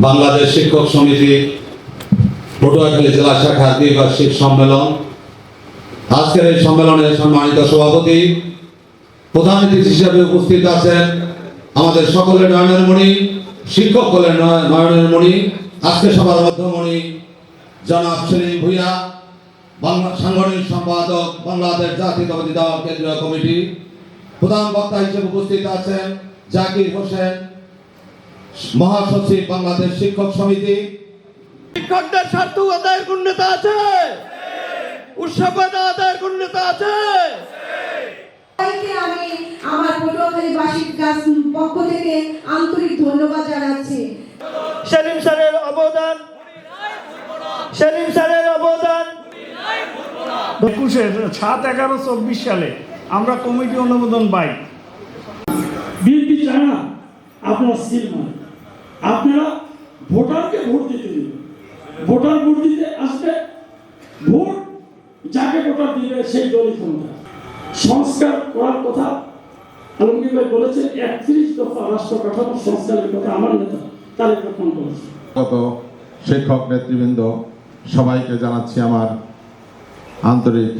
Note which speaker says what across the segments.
Speaker 1: বাংলাদেশ শিক্ষক সমিতি, পটুয়াখালী জেলা শাখা দ্বিবার্ষিক সম্মেলন। আজকের এই সম্মেলনে সম্মানিত সভাপতি, প্রধান অতিথি হিসেবে উপস্থিত আছেন আমাদের সকলের নয়নের মণি শিক্ষক নয়- নয়নের মণি আজকে সবার মধ্যমণি জনাব সেলিম ভুইয়া, বাংলা সাংগঠনিক সম্পাদক, বাংলাদেশ জাতীয়তাবাদী দল কেন্দ্রীয় কমিটি, প্রধান বক্তা হিসেবে উপস্থিত আছেন জাকির হোসেন মহাসচিব বাংলাদেশ শিক্ষক সমিতি।
Speaker 2: শিক্ষকদের স্বার্থ আদায়ের কোন নেতা আছে। উৎসবতা আদায়ের কোন নেতা আছে
Speaker 3: আমি আমার পটুয়াখালীবাসীর কাছ পক্ষ থেকে আন্তরিক ধন্যবাদ জানাচ্ছি।
Speaker 2: সেলিম স্যারের অবদান। সেলিম স্যারের অবদান।
Speaker 4: একুশে সাত এগারো চব্বিশ সালে আমরা কমিটি অনুমোদন পাই।
Speaker 5: চায় না আপনার সিল মানে আপনারা ভোটারকে ভোট দিতে দিন। ভোটার ভোট দিতে আসবে, ভোট যাকে ভোটার দিবে সেই দলই ক্ষমতা। সংস্কার করার কথা আলমগীর ভাই বলেছেন, একত্রিশ দফা রাষ্ট্র কাঠামো সংস্কারের কথা আমার নেতা রহমান বলেছে
Speaker 6: গত শিক্ষক নেতৃবৃন্দ সবাইকে জানাচ্ছি আমার আন্তরিক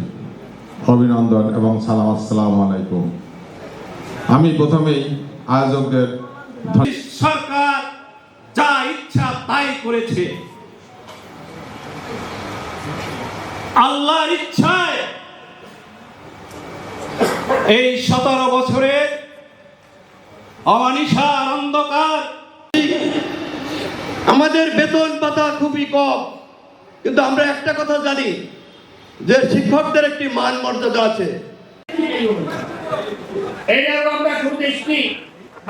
Speaker 6: অভিনন্দন এবং সালাম আসসালামু আলাইকুম। আমি প্রথমেই আয়োজকদের
Speaker 2: সরকার যা ইচ্ছা তাই করেছে। আল্লাহর ইচ্ছায় এই সতেরো বছরের অমানিসার অন্ধকার। আমাদের বেতন পাতা খুবই কম কিন্তু আমরা একটা কথা জানি যে শিক্ষকদের একটি মান মর্যাদা আছে।
Speaker 7: আমরা সুদৃষ্টি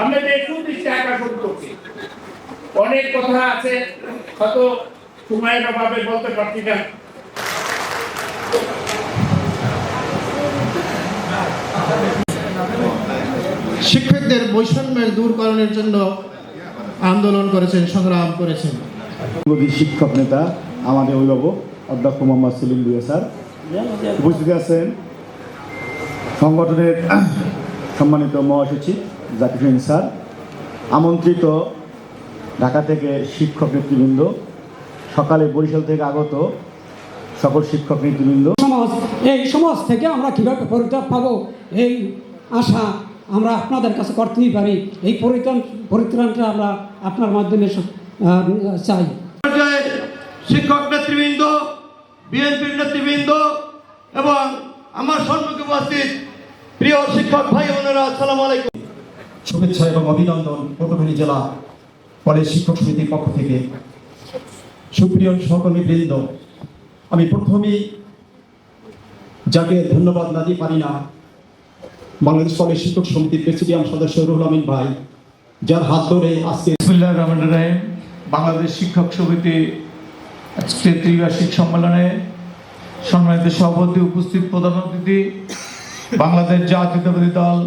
Speaker 7: আমরা যে সুদৃষ্টি আকর্ষণ করছি অনেক কথা আছে হয়তো সময়ের অভাবে বলতে পারছি না
Speaker 8: শিক্ষকদের বৈষম্যের দূরকরণের জন্য আন্দোলন করেছেন সংগ্রাম করেছেন।
Speaker 9: শিক্ষক নেতা আমাদের অভিভাবক অধ্যক্ষ মোহাম্মদ সেলিম ভুইয়া স্যার। উপস্থিত আছেন সংগঠনের সম্মানিত মহাসচিব। জাকির হোসেন স্যার আমন্ত্রিত ঢাকা থেকে শিক্ষক নেতৃবৃন্দ সকালে বরিশাল থেকে আগত সকল শিক্ষক নেতৃবৃন্দ।
Speaker 10: সমাজ এই সমাজ থেকে আমরা কীভাবে পরিত্রাণ পাবো এই আশা আমরা আপনাদের কাছে করতেই পারি। এই পরিত্রাণ পরিত্রাণটা আমরা আপনার মাধ্যমে চাই।
Speaker 2: শিক্ষক নেতৃবৃন্দ বিএনপির নেতৃবৃন্দ এবং আমার সম্মুখে উপস্থিত প্রিয় শিক্ষক ভাই বোনেরা আসসালামু আলাইকুম।
Speaker 11: শুভেচ্ছা এবং অভিনন্দন পটুখালী জেলা কলেজ শিক্ষক সমিতির পক্ষ থেকে। সুপ্রিয় সহকর্মী বৃন্দ, আমি প্রথমেই যাকে ধন্যবাদ না দিয়ে পারি না, বাংলাদেশ কলেজ শিক্ষক সমিতির প্রেসিডিয়াম সদস্য রুহুল আমিন ভাই, যার হাত ধরে আজকে
Speaker 4: রহমান রাহিম, বাংলাদেশ শিক্ষক সমিতি আজকে ত্রিবার্ষিক সম্মেলনে সম্মানিত সভাপতি, উপস্থিত প্রধান অতিথি, বাংলাদেশ জাতীয়তাবাদী দল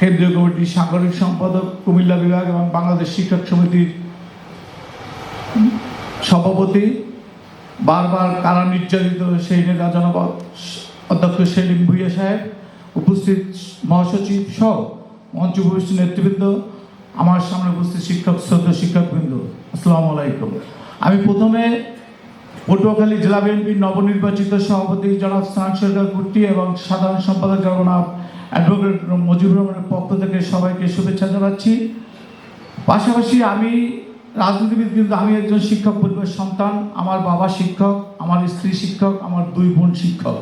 Speaker 4: কেন্দ্রীয় কমিটির সাংগঠনিক সম্পাদক কুমিল্লা বিভাগ এবং বাংলাদেশ শিক্ষক সমিতির সভাপতি, বারবার কারা নির্যাতিত সেই নেতা জনাব অধ্যক্ষ সেলিম ভুইয়া সাহেব, উপস্থিত মহাসচিব সহ মঞ্চ উপস্থিত নেতৃবৃন্দ, আমার সামনে উপস্থিত শিক্ষক, শ্রদ্ধ শিক্ষকবৃন্দ। আসসালামু আলাইকুম। আমি প্রথমে পটুয়াখালী জেলা বিএনপির নবনির্বাচিত সভাপতি জনাব স্নান সরকার কুর্তি এবং সাধারণ সম্পাদক জনাব অ্যাডভোকেট মজিবুর রহমানের পক্ষ থেকে সবাইকে শুভেচ্ছা জানাচ্ছি। পাশাপাশি আমি রাজনীতিবিদ, কিন্তু আমি একজন শিক্ষক, পরিবারের সন্তান, আমার বাবা শিক্ষক, আমার স্ত্রী শিক্ষক, আমার দুই বোন শিক্ষক।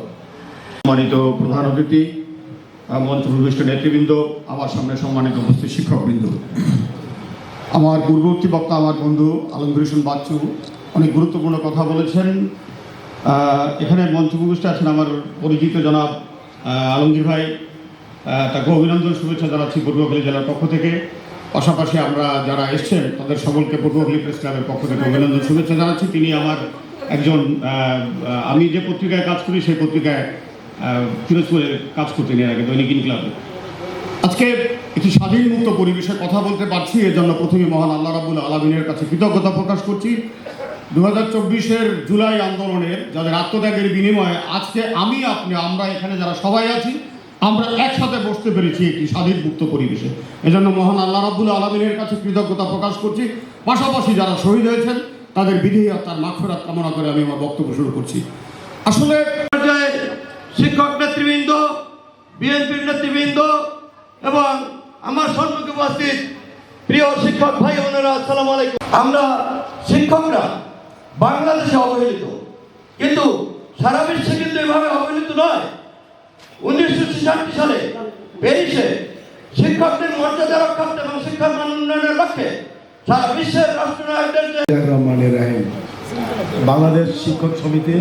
Speaker 9: সম্মানিত প্রধান অতিথি ভূমিষ্ঠ নেতৃবৃন্দ, আমার সামনে সম্মানিত উপস্থিত শিক্ষকবৃন্দ। আমার পূর্ববর্তী বক্তা, আমার বন্ধু আলমগীর বাচ্চু অনেক গুরুত্বপূর্ণ কথা বলেছেন। এখানে মঞ্চ ভূমিষ্ঠ আছেন আমার পরিচিত জনাব আলমগীর ভাই। তাকে অভিনন্দন, শুভেচ্ছা জানাচ্ছি পটুয়াখালী জেলার পক্ষ থেকে। পাশাপাশি আমরা যারা এসছেন, তাদের সকলকে পটুয়াখালী প্রেস ক্লাবের পক্ষ থেকে অভিনন্দন, শুভেচ্ছা জানাচ্ছি। তিনি আমার একজন আমি যে পত্রিকায় কাজ করি, সেই পত্রিকায় ফিরোজপুরে কাজ করতেন এর আগে দৈনিক ইনকলাবে আজকে একটি স্বাধীন মুক্ত পরিবেশে কথা বলতে পারছি, এর জন্য প্রথমে মহান আল্লাহ রাবুল আলমিনের কাছে কৃতজ্ঞতা প্রকাশ করছি। দু হাজার চব্বিশের জুলাই আন্দোলনের যাদের আত্মত্যাগের বিনিময়ে আজকে আমি, আপনি, আমরা এখানে যারা সবাই আছি, আমরা একসাথে বসতে পেরেছি একটি স্বাধীন মুক্ত পরিবেশে। এজন্য মহান আল্লাহ রাব্বুল আলমিনের কাছে কৃতজ্ঞতা প্রকাশ করছি। পাশাপাশি যারা শহীদ হয়েছেন, তাদের বিধি তার মাগফিরাত কামনা করে আমি আমার বক্তব্য শুরু করছি। আসলে
Speaker 2: শিক্ষক নেতৃবৃন্দ, বিএনপির নেতৃবৃন্দ এবং আমার সম্মুখে উপস্থিত প্রিয় শিক্ষক ভাই বোনেরা, আসসালামু আলাইকুম। আমরা শিক্ষকরা বাংলাদেশে অবহেলিত। কিন্তু সারা বিশ্বে কিন্তু এভাবে অবহেলিত নয়। উনিশশো ছেষট্টি সালে প্যারিসে শিক্ষকদের মর্যাদা রক্ষার্থে এবং শিক্ষার মান উন্নয়নের লক্ষ্যে সারা বিশ্বের রাষ্ট্রনায়কদের
Speaker 12: বাংলাদেশ শিক্ষক সমিতি,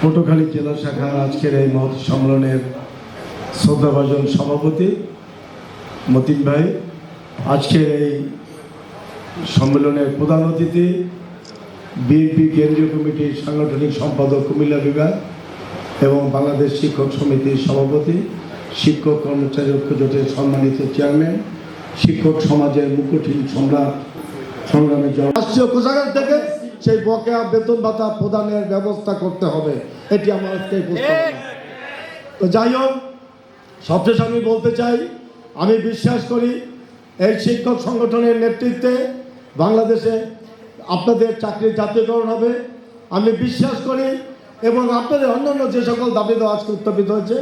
Speaker 12: পটুখালী জেলা শাখার আজকের এই মহৎ সম্মেলনের শ্রদ্ধাভাজন সভাপতি মতিন ভাই, আজকের এই সম্মেলনের প্রধান অতিথি বিএনপি কেন্দ্রীয় কমিটির সাংগঠনিক সম্পাদক কুমিল্লা বিভাগ এবং বাংলাদেশ শিক্ষক সমিতির সভাপতি, শিক্ষক কর্মচারী ঐক্য জোটের সম্মানিত চেয়ারম্যান, শিক্ষক সমাজের মুকুটহীন সম্রাট, সংগ্রামে জয় রাষ্ট্রীয় কোষাগার থেকে সেই বকেয়া বেতন ভাতা প্রদানের ব্যবস্থা করতে হবে এটি আমার আজকে। তো যাই হোক, সবশেষ আমি বলতে চাই, আমি বিশ্বাস করি এই শিক্ষক সংগঠনের নেতৃত্বে বাংলাদেশে আপনাদের চাকরির জাতীয়করণ হবে। আমি বিশ্বাস করি এবং আপনাদের অন্যান্য যে সকল দাবি দেওয়া আজকে উত্থাপিত হয়েছে,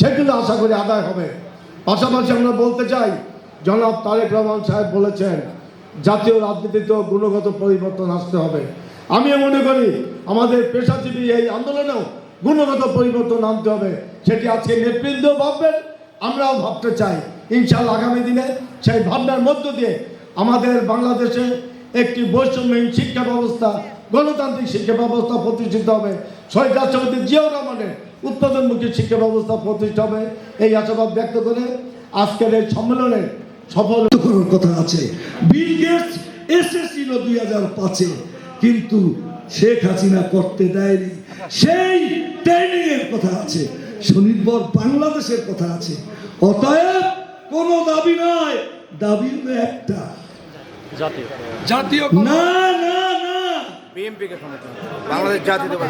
Speaker 12: সেগুলো আশা করি আদায় হবে। পাশাপাশি আমরা বলতে চাই, জনাব তারেক রহমান সাহেব বলেছেন, জাতীয় রাজনীতিতেও গুণগত পরিবর্তন আসতে হবে। আমিও মনে করি আমাদের পেশাজীবী এই আন্দোলনেও গুণগত পরিবর্তন আনতে হবে। সেটি আজকে নেতৃত্ব ভাববেন, আমরাও ভাবতে চাই। ইনশাল্লাহ আগামী দিনে সেই ভাবনার মধ্য দিয়ে আমাদের বাংলাদেশে একটি বৈষম্যহীন শিক্ষা ব্যবস্থা, গণতান্ত্রিক শিক্ষা ব্যবস্থা প্রতিষ্ঠিত হবে। শহীদ রাষ্ট্রপতি জিয়াউর রহমানের উৎপাদনমুখী শিক্ষা ব্যবস্থা প্রতিষ্ঠা হবে। এই আশাবাদ ব্যক্ত করে আজকের এই সম্মেলনে সফল
Speaker 13: করার কথা আছে। বিল গেটস এসেছিল দুই হাজার পাঁচে, কিন্তু শেখ হাসিনা করতে দেয়নি। সেই ট্রেনিং এর কথা আছে, স্বনির্ভর বাংলাদেশের কথা আছে। অতএব কোনো দাবি নয়, দাবি একটা। জাতীয়। না না না।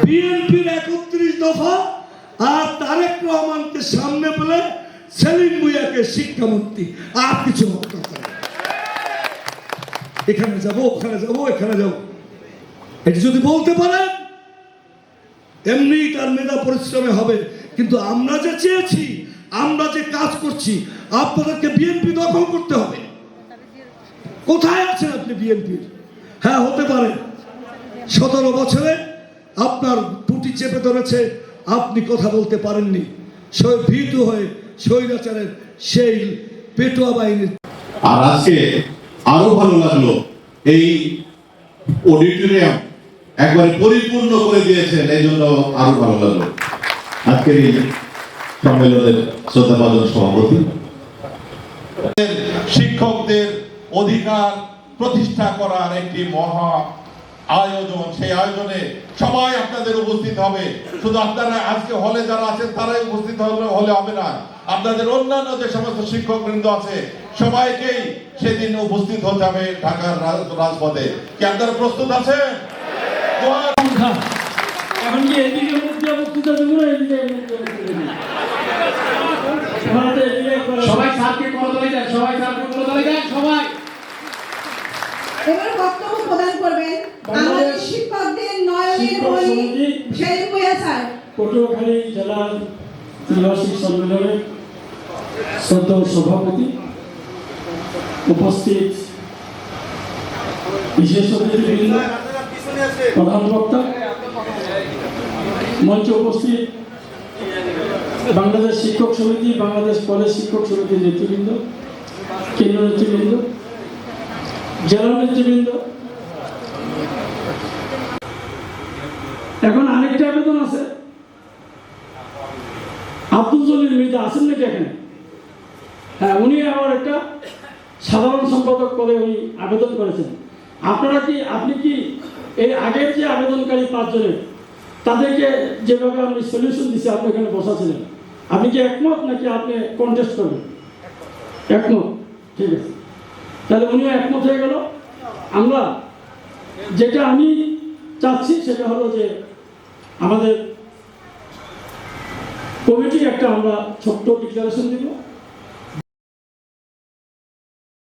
Speaker 13: বিএনপির একত্রিশ দফা আর তারেক রহমানকে সামনে পেলে সেলিম ভুইয়াকে শিক্ষামন্ত্রী। আর কিছু। এখানে যাব ওখানে যাব এখানে যাব। এটি যদি বলতে পারেন এমনি তার মেধা পরিশ্রমে হবে। কিন্তু আমরা যে চেয়েছি আমরা যে কাজ করছি আপনাদেরকে বিএনপি দখল করতে হবে। কোথায় আছেন আপনি বিএনপির? হ্যাঁ হতে পারে। সতেরো বছরে আপনার টুটি চেপে ধরেছে আপনি কথা বলতে পারেননি। ভীতু হয়ে স্বৈরাচারের সেই পেটোয়া বাহিনীর
Speaker 1: আর আজকে আরও ভালো লাগল এই অডিটোরিয়াম একবারে পরিপূর্ণ করে দিয়েছেন এই জন্য আরও ভালো লাগল। আজকের এই সম্মেলনের শ্রদ্ধাভাজন সভাপতি।
Speaker 6: শিক্ষকদের অধিকার প্রতিষ্ঠা করার একটি মহা আয়োজন। সেই আয়োজনে সবাই আপনাদের উপস্থিত হবে। শুধু আপনারা আজকে হলে যারা আছেন তারাই উপস্থিত হলে হলে হবে না। আপনাদের অন্যান্য যে সমস্ত শিক্ষক বৃন্দ আছে সবাইকেই সেদিন উপস্থিত হতে হবে ঢাকার রাজপথে। কি আপনারা প্রস্তুত আছেন?
Speaker 5: এখন কি এদিকে বক্তৃতা দেবো না এদিকে মুখ দিয়ে বক্তৃতা দেবো? ওরা তো এদিকে করে-
Speaker 7: সবাই স্যারকে করতলে যান সবাই স্যারকে করতলে যান সবাই।
Speaker 3: এবার বক্তব্য প্রদান করবেন আমাদের শিক্ষকদের নয়নের
Speaker 5: সমিতি
Speaker 3: সেলিম ভুইয়া স্যার।
Speaker 5: পটুয়াখালী জেলার ত্রিবার্ষিক সম্মেলনের শ্রদ্ধা সভাপতি উপস্থিত বিশেষ অতিথিবৃন্দ প্রধান বক্তা মঞ্চে উপস্থিত বাংলাদেশ শিক্ষক সমিতি বাংলাদেশ কলেজ শিক্ষক সমিতির নেতৃবৃন্দ কেন্দ্র নেতৃবৃন্দ জেলা নেতৃবৃন্দ। এখন আরেকটা আবেদন আছে। আব্দুল জলিল মৃদা আছেন নাকি এখানে? হ্যাঁ উনি আমার একটা সাধারণ সম্পাদক পদে উনি আবেদন করেছেন। আপনারা কি, আপনি কি এই আগের যে আবেদনকারী পাঁচজনের, তাদেরকে যেভাবে আপনি সলিউশন দিচ্ছে আপনি এখানে বসাছিলেন। আপনি কি একমত নাকি আপনি কন্টেস্ট করবেন? একমত। ঠিক আছে। তাহলে উনিও একমত হয়ে গেল। আমরা যেটা আমি চাচ্ছি সেটা হলো যে আমাদের কমিটি একটা আমরা ছোট্ট ডিক্লারেশন দিব।